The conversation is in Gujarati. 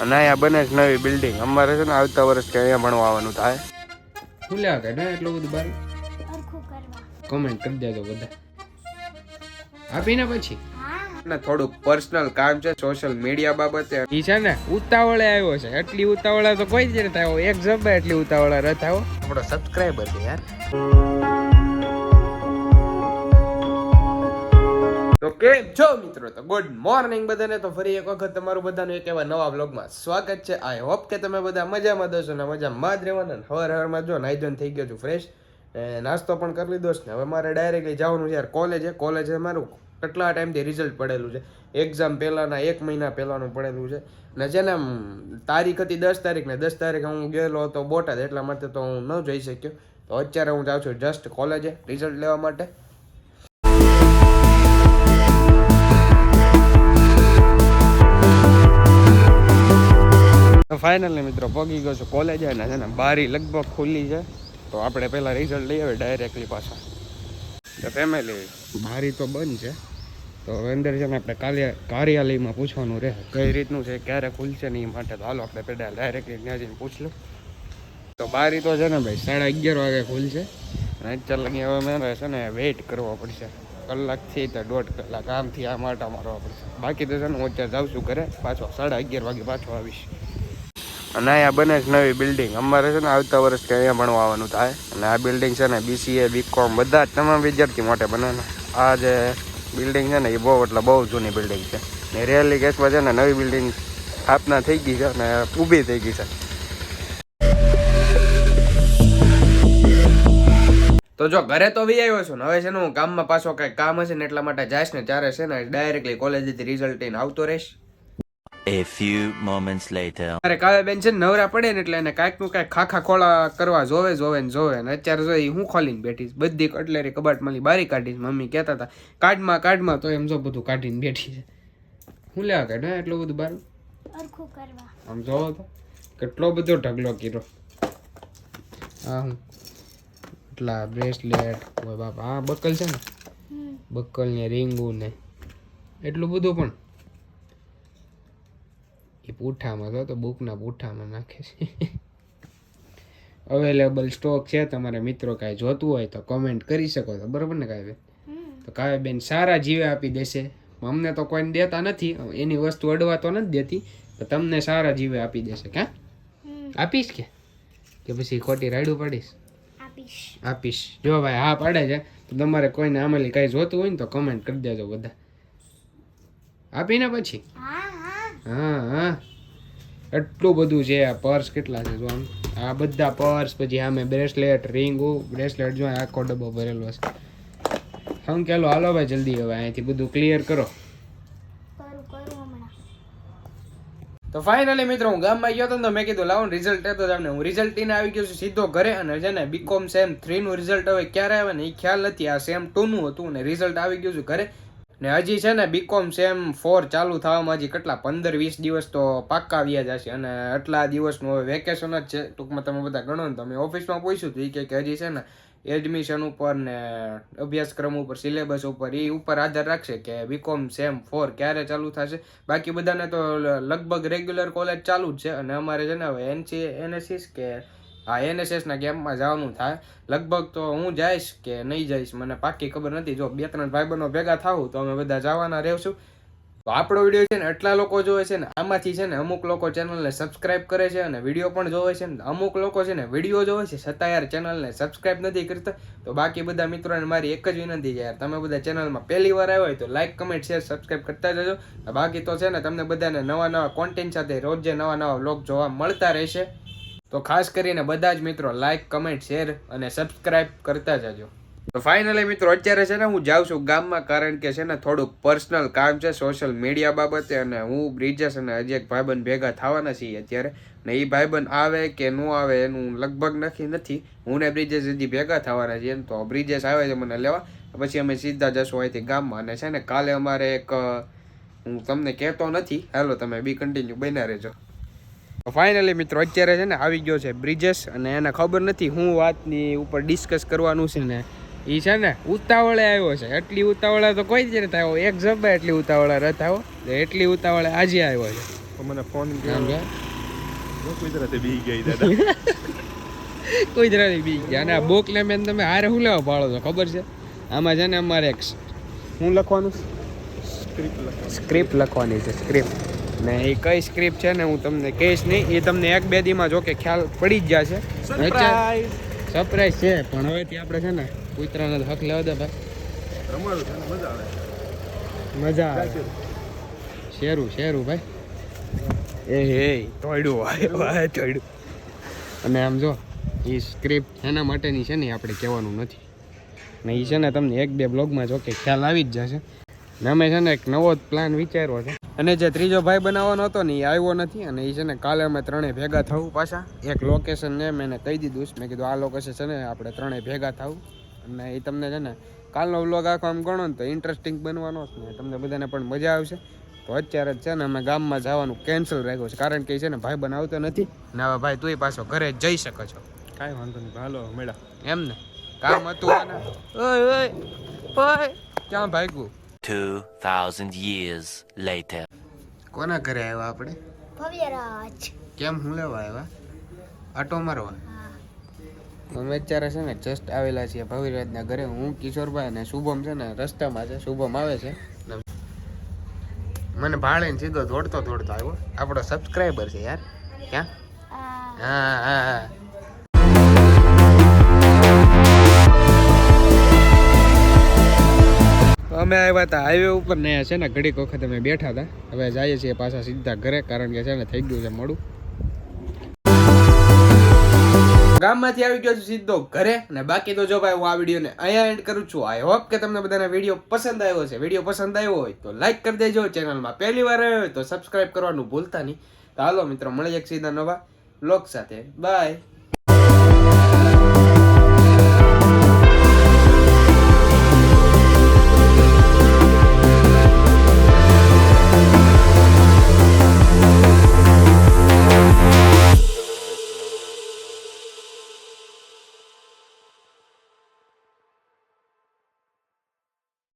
અને અહીંયા બને છે નવી બિલ્ડિંગ અમારે છે ને આવતા વર્ષ કે અહીંયા ભણવા આવવાનું થાય. ખુલ્યા કે ના એટલું બધું બાર? કોમેન્ટ કરી દેજો બધા. આપીને પછી? ને થોડુંક પર્સનલ કામ છે સોશિયલ મીડિયા બાબતે. ઈ છે ને ઉતાવળે આવ્યો છે. એટલી ઉતાવળા તો કોઈ જ નથી આવ્યો એક જબ્બા એટલી ઉતાવળા રથ આવ્યો આપણો સબસ્ક્રાઈબર છે યાર. કેમ છો મિત્રો, તો ગુડ મોર્નિંગ બધાને. તો ફરી એક વખત તમારું બધાનું એક એવા નવા બ્લોગમાં સ્વાગત છે. આઈ હોપ કે તમે બધા મજામાં દોશો ને મજામાં જ રહેવાના હવાર હવારમાં જો નાઈ થઈ ગયો છું ફ્રેશ નાસ્તો પણ કરી લીધો છે ને હવે મારે ડાયરેક્ટલી જવાનું છે યાર કોલેજે કોલેજે મારું કેટલા ટાઈમથી રિઝલ્ટ પડેલું છે? એક્ઝામ પહેલાંના એક મહિના પહેલાંનું પડેલું છે. ને છે ને તારીખ હતી દસ તારીખ ને દસ તારીખે હું ગયેલો હતો બોટાદ, એટલા માટે તો હું ન જઈ શક્યો. તો અત્યારે હું જાઉં છું જસ્ટ કોલેજે રિઝલ્ટ લેવા માટે. ફાઇનલી મિત્રો પગી ગયો છું કોલેજ અને છે ને બારી લગભગ ખુલ્લી છે. તો આપણે પહેલાં રિઝલ્ટ લઈ આવે ડાયરેક્ટલી પાછા. તો ફેમિલી બારી તો બંધ છે. તો અંદર છે ને આપણે કાલે કાર્યાલયમાં પૂછવાનું રહે કઈ રીતનું છે, ક્યારે ખુલશે ને એ માટે તો હાલો આપણે પહેલાં ડાયરેક્ટલી ત્યાં જઈને પૂછ તો બારી તો છે ને ભાઈ સાડા અગિયાર વાગે ખુલશે. અને અત્યાર લગી હવે મારે છે ને વેઇટ કરવો પડશે. કલાકથી તો દોઢ કલાક આમથી આ માટા મારવા પડશે. બાકી તો છે ને હું અત્યારે જાઉં છું ઘરે, પાછો સાડા અગિયાર વાગે પાછો આવીશ. અને અહીંયા બને છે નવી બિલ્ડિંગ અમારે છે ને આવતા વર્ષ કે અહીંયા ભણવા આવવાનું થાય. અને આ બિલ્ડિંગ છે ને બીસીએ બીકોમ બધા જ તમામ વિદ્યાર્થી માટે બને ને. આ જે બિલ્ડિંગ છે ને એ બહુ એટલે બહુ જૂની બિલ્ડિંગ છે. ને રેલી કેસમાં છે ને નવી બિલ્ડિંગ સ્થાપના થઈ ગઈ છે અને ઊભી થઈ ગઈ છે. તો જો, ઘરે તો વી આવ્યો છું ને. હવે છે ને હું ગામમાં પાછો કઈ કામ હશે ને એટલા માટે જઈશ ને ત્યારે છે ને ડાયરેક્ટલી કોલેજથી રિઝલ્ટ લઈને આવતો રહીશ. A few moments later. અરે કાવે બેન છે ને નવરા પડે ને એટલે એને કાંઈકનું કાંઈક ખાખા ખોળા કરવા જોવે જોવે ને જોવે. ને અત્યારે જો હું ખોલીને બેઠીશ બધી કટલેરી કબાટમાંથી બારી કાઢીશ મમ્મી કહેતા હતા કાઢમાં કાઢમાં. તો એમ જો બધું કાઢીને બેઠી છે. હું લેવા કાઢ એટલું બધું બાર? આમ જોવો તો. કેટલો બધો ઢગલો કર્યો. હા હું. એટલા બ્રેસલેટ ઓય બાપા. હા બકલ છે ને? બકલ ને રીંગુ ને. એટલું બધું પણ. પૂઠામાં તો તો બુકના પૂઠામાં નાખે છે. અવેલેબલ સ્ટોક છે તમારે મિત્રો કાંઈ જોતું હોય તો કોમેન્ટ કરી શકો છો. બરાબર ને કાવ્ય તો કાવ્ય બેન સારા જીવે આપી દેશે. અમને તો કોઈને દેતા નથી એની વસ્તુ અડવા તો નથી દેતી તો તમને સારા જીવે આપી દેશે. ક્યાં? આપીશ કે? કે પછી ખોટી રાયડું પાડીશ? આપીશ. આપીશ. જો ભાઈ હા પાડે છે તો તમારે કોઈને આમેલી કાંઈ જોતું હોય ને તો કમેન્ટ કરી દેજો બધા. આપીને પછી? હા. હા હા. એટલું બધું છે આ પર્સ કેટલા છે જો આમ. આ બધા પર્સ પછી આમે બ્રેસલેટ રિંગો બ્રેસલેટ જો આખો ડબ્બો ભરેલો છે હમ કેલો હાલો ભાઈ જલ્દી હવે અહીંથી બધું ક્લિયર કરો. કરું કરું હમણાં. તો ફાઇનલી મિત્રો હું ગામમાં ગયો હતો ને તો મેં કીધું લાવો રિઝલ્ટ હતો તમને હું રિઝલ્ટ લઈને આવી ગયો છું સીધો ઘરે અને છે ને બીકોમ સેમ થ્રીનું રિઝલ્ટ હવે ક્યારે આવે ને એ ખ્યાલ નથી. આ સેમ ટુનું હતું ને રિઝલ્ટ આવી ગયું છે ઘરે. ને હજી છે ને બીકોમ સેમ ફોર ચાલુ થવામાં હજી કેટલા? પંદર, વીસ દિવસ તો પાક્કા વ્યા જશે. અને આટલા દિવસનું હવે વેકેશન જ છે. ટૂંકમાં તમે બધા ગણો ને તમે ઓફિસમાં પૂછ્યું હતું. એ કે હજી છે ને એડમિશન ઉપર ને અભ્યાસક્રમ ઉપર સિલેબસ ઉપર એ ઉપર આધાર રાખશે કે બીકોમ સેમ ફોર ક્યારે ચાલુ થશે. બાકી બધાને તો લગભગ રેગ્યુલર કોલેજ ચાલુ જ છે. અને અમારે છે ને હવે એનસી એનએસએસ કે હા એનએસએસના કેમ્પમાં જવાનું થાય. લગભગ તો હું જઈશ કે નહીં જઈશ, મને પાકી ખબર નથી. જો બે ત્રણ ભાઈબંધો ભેગા થાવું તો અમે બધા જવાના રહેશું. તો આપણો વીડિયો છે ને એટલા લોકો જોવે છે ને, આમાંથી છે ને અમુક લોકો ચેનલને સબસ્ક્રાઇબ કરે છે અને વીડિયો પણ જોવે છે ને. અમુક લોકો છે ને વીડિયો જોવે છે, છતાં યાર ચેનલને સબસ્ક્રાઇબ નથી કરતા. તો બાકી બધા મિત્રોને મારી એક જ વિનંતી છે યાર, તમે બધા ચેનલમાં પહેલી વાર આવ્યા હોય તો લાઇક કમેન્ટ શેર સબસ્ક્રાઇબ કરતા જજો. બાકી તો છે ને તમને બધાને નવા નવા કોન્ટેન્ટ સાથે રોજે નવા નવા વ્લોગ જોવા મળતા રહેશે. તો ખાસ કરીને બધા જ મિત્રો લાઇક કમેન્ટ શેર અને સબસ્ક્રાઇબ કરતા જજો. તો ફાઇનલી મિત્રો, અત્યારે છે ને હું જાઉં છું ગામમાં કારણ કે છે ને થોડુંક પર્સનલ કામ છે સોશિયલ મીડિયા બાબતે અને હું બ્રિજેશ અને હજી એક ભાઈબંધ ભેગા થવાના છીએ અત્યારે. ને એ ભાઈબંધ આવે કે ન આવે એનું લગભગ નક્કી નથી. હું ને બ્રિજેશ હજી ભેગા થવાના છીએ તો બ્રિજેશ આવે છે મને લેવા. પછી અમે સીધા જશું અહીંથી ગામમાં. અને છે ને કાલે અમારે એક, હું તમને કહેતો નથી. હાલો તમે બી કન્ટિન્યુ બન્યા રહેજો. ફાઇનલી મિત્રો અત્યારે છે ને આવી ગયો છે બ્રિજેશ અને એને ખબર નથી હું વાતની ઉપર ડિસ્કસ કરવાનું છે ને એ છે ને ઉતાવળે આવ્યો છે. એટલી ઉતાવળા તો કોઈ જ નથી આવ્યો. એક જબ્બા એટલી ઉતાવળા રથ આવ્યો. એટલી ઉતાવળે આજે આવ્યો છે. તો મને ફોન. કુદરતે બી ગઈ દાદા. જરા બી ગયા અને આ બોક ને મેં તમે હારે હું લેવા પાડો છો? ખબર છે? આમાં છે ને અમારે એક હું લખવાનું? સ્ક્રિપ્ટ લખો સ્ક્રિપ્ટ લખવાની છે સ્ક્રિપ્ટ. ને એ કઈ સ્ક્રિપ્ટ છે ને હું તમને કહીશ નહીં. એ તમને એક બે દીમાં જો કે ખ્યાલ પડી જ જશે. સરપ્રાઈઝ છે પણ હવેથી આપણે છે ને કૂતરાનો હક લેવા દે ભાઈ. રમાડું છે મજા આવે. મજા આવે. શેરું શેરું ભાઈ? એ હે તોડ્યું વાય તોડ્યું અને આમ જો એ સ્ક્રિપ્ટ એના માટેની છે ને આપણે કહેવાનું નથી. ને એ છે ને તમને એક બે બ્લોગમાં જો કે ખ્યાલ આવી જ જશે. ને અમે છે ને એક નવો જ પ્લાન વિચાર્યો છે. અને જે ત્રીજો ભાઈ બનાવવાનો હતો ને એ આવ્યો નથી અને એ છે ને કાલે અમે ત્રણેય ભેગા થવું પાછા. એક લોકેશન ને મેં એને કહી દીધું છે. મેં કીધું આ લોકેશન છે ને આપણે ત્રણેય ભેગા થવું. અને એ તમને છે ને કાલનો વ્લોગ આખો આમ ગણો ને તો ઇન્ટરેસ્ટિંગ બનવાનો જ ને તમને બધાને પણ મજા આવશે. તો અત્યારે જ છે ને અમે ગામમાં જવાનું કેન્સલ રાખ્યું છે. કારણ કે એ છે ને ભાઈ બનાવતો નથી. ને હવે ભાઈ તું પાછો ઘરે જઈ શકો છો. કાંઈ વાંધો નહીં હાલો મેળા એમ ને? કામ હતું. ઓય ઓય ઓય ક્યાં ભાગ્યું? 2,000 years later. કોના ઘરે આવ્યા આપણે? ભવ્યરાજ કેમ હું લેવા આવ્યા? આટો મારવા? અમે અત્યારે છે ને જસ્ટ આવેલા છીએ ભવિરાજના ઘરે. હું કિશોરભાઈ અને શુભમ છે ને રસ્તામાં છે. શુભમ આવે છે. મને મને ભાળીને સીધો દોડતો દોડતો આવ્યો. આપણો સબસ્ક્રાઈબર છે યાર. ક્યાં? હા હા હા. અમે આવ્યા હતા હાઈવે ઉપર ને છે ને ઘડીક વખત અમે બેઠા હતા હવે જઈએ છીએ પાછા સીધા ઘરે, કારણ કે છે ને થઈ ગયું છે મોડું. ગામમાંથી આવી ગયો છું સીધો ઘરે અને બાકી તો જો ભાઈ હું આ વિડીયોને અહીંયા એન્ડ કરું છું. આઈ હોપ કે તમને બધાને વીડિયો પસંદ આવ્યો છે વીડિયો પસંદ આવ્યો હોય તો લાઈક કરી દેજો. ચેનલમાં પહેલી વાર આવ્યો હોય તો સબસ્ક્રાઈબ કરવાનું ભૂલતા નહીં. તો હાલો મિત્રો મળી એક સીધા નવા બ્લોગ સાથે. બાય